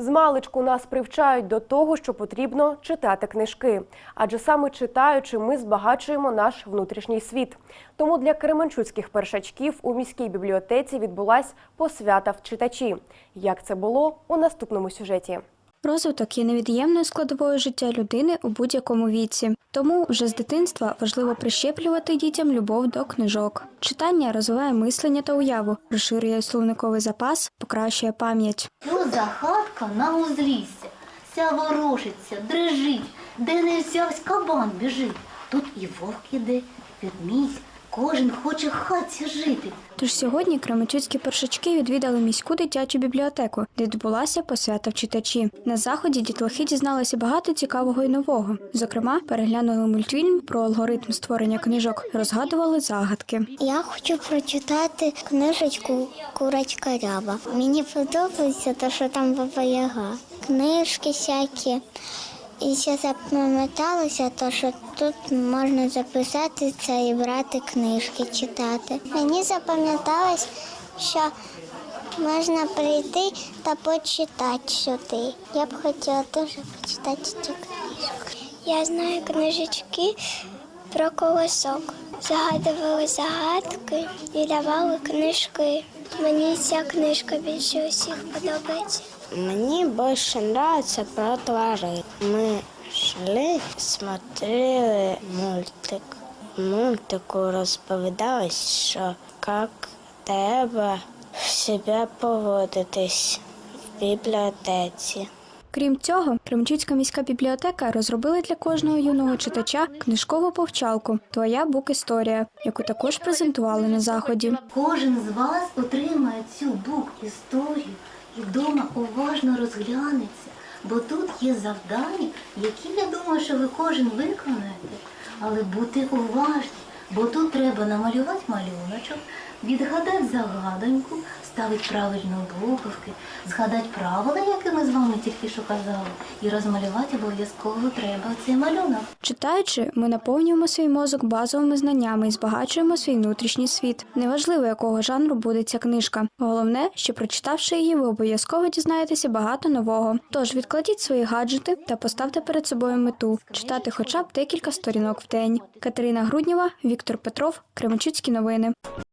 З нас привчають до того, що потрібно читати книжки, адже саме читаючи, ми збагачуємо наш внутрішній світ. Тому для кременчуцьких першачків у міській бібліотеці відбулась посвята в читачі. Як це було у наступному сюжеті? Розвиток є невід'ємною складовою життя людини у будь-якому віці. Тому вже з дитинства важливо прищеплювати дітям любов до книжок. Читання розвиває мислення та уяву, розширює словниковий запас, покращує пам'ять. За хатка на узлісся, вся ворушиться, дрижить, де не взявсь кабан біжить. Тут і вовк іде, ведмідь, кожен хоче в хатці жити. Тож сьогодні кременчуцькі першачки відвідали міську дитячу бібліотеку, де відбулася посвята в читачі. На заході дітлахи дізналися багато цікавого і нового. Зокрема, переглянули мультфільм про алгоритм створення книжок, розгадували загадки. Я хочу прочитати книжечку Курочка Ряба. Мені подобається те, що там Баба Яга. Книжки всякі. І ще запам'яталося, то, що тут можна записатися і брати книжки читати. Мені запам'яталось, що можна прийти та почитати сюди. Я б хотіла дуже почитати цю книжку. Я знаю книжечки про колосок. Загадували загадки і давали книжки. Мені ця книжка більше усіх подобається. Мне больше нравится про тварин. Мы шли, смотрели мультик. Мультику розповідалось, що як треба себе поводитись в бібліотеці. Крім цього, Кремчуцька міська бібліотека розробила для кожного юного читача книжкову повчалку Твоя бук історія, яку також презентували на заході. Кожен з вас отримає цю бук історію і вдома уважно розглянеться, бо тут є завдання, які я думаю, що ви кожен виконаєте. Але бути уважні, бо тут треба намалювати малюночок, відгадати загадоньку, ставити правильно буковки, згадати правила, які ми з вами тільки що казали, і розмалювати обов'язково треба цей малюнок. Читаючи, ми наповнюємо свій мозок базовими знаннями і збагачуємо свій внутрішній світ. Неважливо, якого жанру буде ця книжка. Головне, що прочитавши її, ви обов'язково дізнаєтеся багато нового. Тож відкладіть свої гаджети та поставте перед собою мету читати хоча б декілька сторінок в день. Катерина Груднєва, Віктор Петров, Кременчуцькі новини.